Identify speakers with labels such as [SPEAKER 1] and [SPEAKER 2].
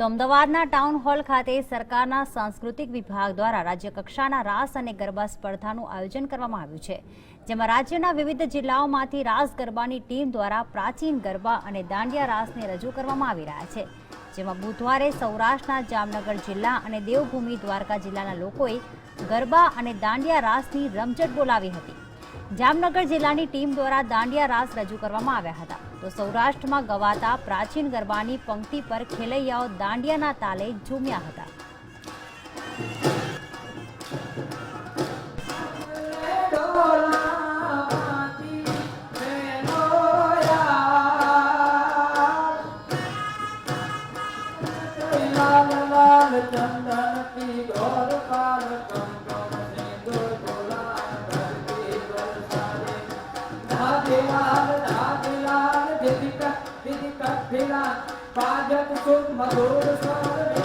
[SPEAKER 1] તો અમદાવાદના town hall ખાતે સરકારના સાંસ્કૃતિક વિભાગ દ્વારા રાજ્ય કક્ષાના રાસ અને ગરબા સ્પર્ધાનું આયોજન કરવામાં આવ્યું છે, જેમાં રાજ્યના વિવિધ જિલ્લાઓમાંથી રાસ ગરબાની ટીમ દ્વારા પ્રાચીન ગરબા અને દાંડિયા રાસને રજૂ કરવામાં આવી રહ્યા છે, જેમાં બુધવારે સૌરાષ્ટ્રના જામનગર જિલ્લા અને દેવભૂમિ દ્વારકા જિલ્લાના લોકોએ ગરબા અને દાંડિયા રાસની રમઝટ બોલાવી હતી. જામનગર જિલ્લાની ટીમ દ્વારા દાંડિયા રાસ રજૂ કરવામાં આવ્યા હતા. તો સૌરાષ્ટ્રમાં ગવાતા પ્રાચીન ગરબાની પંક્તિ પર ખેલૈયાઓ દાંડિયાના તાલે ઝૂમ્યા હતા.
[SPEAKER 2] લાલ Paga por todas as